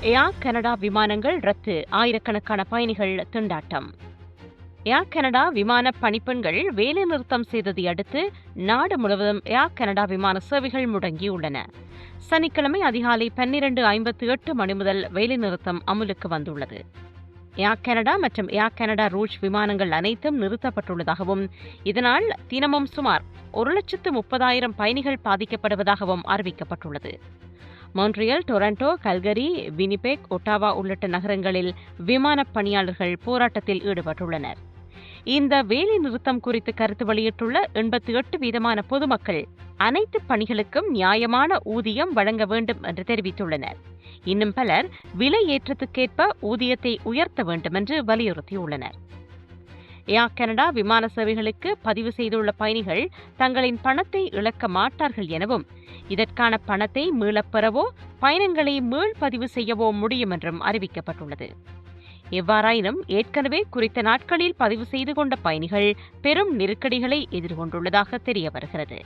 ஏர் Canada விமானங்கள் ரத்து. ஆயிரக்கணக்கான பயணிகள் திண்டாட்டம். ஏர் கனடா விமான பணிப்பெண்கள் வேலைநிறுத்தம் செய்ததை அடுத்து நாடு முழுவதும் ஏர் கனடா விமான சேவைகள் முடங்கியுள்ளன. சனிக்கிழமை அதிகாலை பன்னிரண்டு ஐம்பத்தி எட்டு மணி முதல் வேலைநிறுத்தம் அமலுக்கு வந்துள்ளது. ஏர் கனடா மற்றும் ஏர் கனடா ரூஜ் விமானங்கள் அனைத்தும் நிறுத்தப்பட்டுள்ளதாகவும் இதனால் தினமும் சுமார் ஒரு லட்சத்து முப்பதாயிரம் பயணிகள் பாதிக்கப்படுவதாகவும் அறிவிக்கப்பட்டுள்ளது. Montreal Toronto Calgary Winnipeg Ottawa உள்ளிட்ட நகரங்களில் விமானப் பணியாளர்கள் போராட்டத்தில் ஈடுபட்டுள்ளனர். இந்த வேலை நிறுத்தம் குறித்து கருத்து வெளியிட்டுள்ள எண்பத்தி எட்டு வீதமான பொதுமக்கள் அனைத்து பணிகளுக்கும் நியாயமான ஊதியம் வழங்க வேண்டும் என்று தெரிவித்துள்ளனர். இன்னும் பலர் விலை ஏற்றத்துக்கேற்ப ஊதியத்தை உயர்த்த வேண்டும் என்று வலியுறுத்தியுள்ளனர். ஏர் கனடா விமான சேவைகளுக்கு பதிவு செய்துள்ள பயணிகள் தங்களின் பணத்தை இழக்க மாட்டார்கள் எனவும் இதற்கான பணத்தை மீளப்பெறவோ பயணங்களை மீள்பதிவு செய்யவோ முடியும் என்றும் அறிவிக்கப்பட்டுள்ளது. எவ்வாறாயினும் ஏற்கனவே குறித்த நாட்களில் பதிவு செய்து கொண்ட பயணிகள் பெரும் நெருக்கடிகளை எதிர்கொண்டுள்ளதாக தெரிய வருகிறது.